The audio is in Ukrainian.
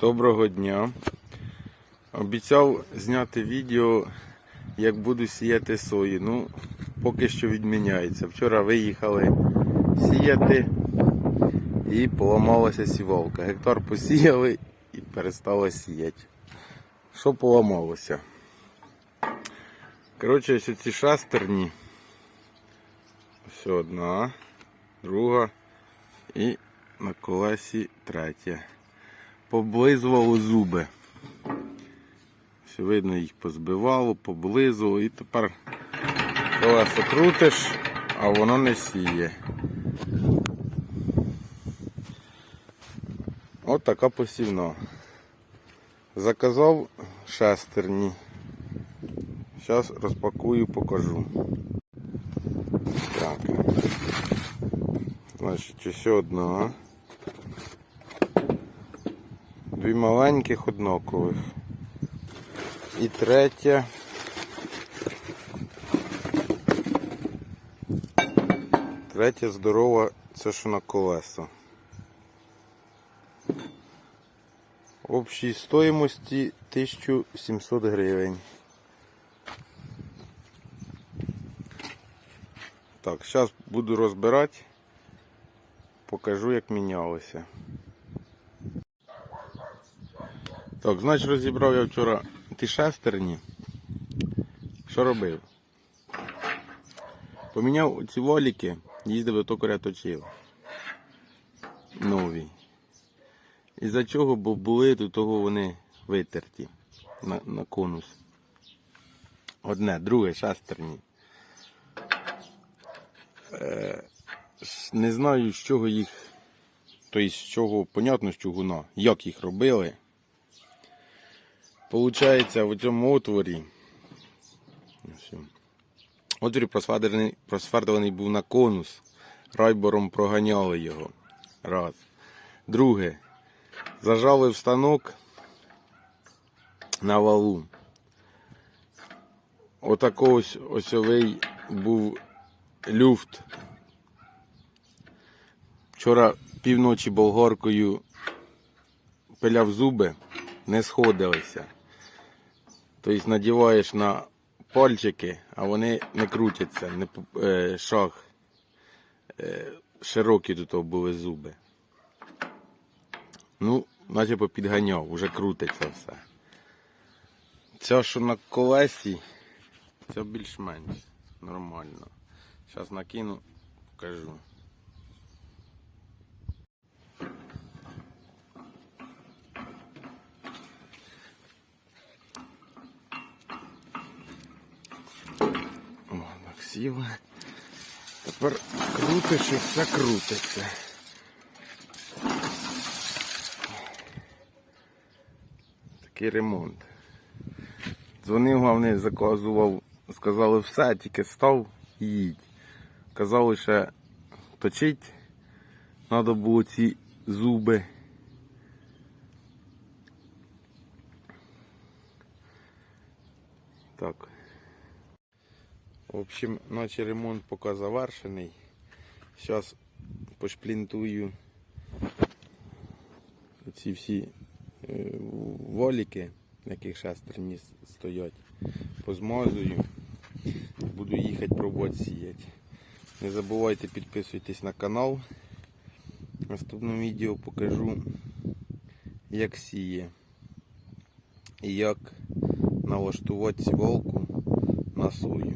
Доброго дня. Обіцяв зняти відео, як буду сіяти сою. Ну, поки що відміняється. Вчора виїхали сіяти і поламалася сівалка. Гектар посіяли і перестало сіяти. Що поламалося? Коротше, ось ці шестерні. Ось одна, друга і на колесі третя поблизувало зуби. Все видно, їх позбивало, поблизувало і тепер колесо крутиш, а воно не сіє. От така посівна. Заказав шестерні. Зараз розпакую, покажу. Так. Значить, ось одна. Дві маленьких однакових. І третя. Третя здорова, це що на колеса. Общій стоїмості 1700 гривень. Так, зараз буду розбирати, покажу як мінялося. Так, значить розібрав я вчора ті шестерні. Що робив? Поміняв ці воліки, їздив до токаря точив. Нові. Із-за чого, бо були до того вони витерті на, на конус. Одне, друге, шестерні. Е, не знаю, з чого їх, тобто з чого, понятно, з чого, як їх робили. Получається, в цьому отворі. Отворі просфердований, просфердований був на конус. Райбором проганяли його. Раз. Друге. Зажали в станок на валу. Отако ось осьовий був люфт. Вчора півночі болгаркою пиляв зуби, не сходилися. Тобто надіваєш на пальчики, а вони не крутяться, не, е, шаг. Е, широкі того були зуби. Ну, наче підганяв, вже крутиться все. Ця, що на колесі, це більш-менш нормально. Зараз накину, покажу. Сіло. Тепер крутиш і все крутиться. Такий ремонт. Дзвонив, головне, заказував, сказали все, тільки став і їдь. Казали, ще точить. Треба було ці зуби. Так. В общем, наче ремонт поки завершений. Зараз пошплінтую ці всі е, воліки, яких шестерні с- стоять. Позмазую. Буду їхати пробувати сіяти. Не забувайте підписуйтесь на канал. В наступному відео покажу, як сіє і як налаштувати сівалку на сою.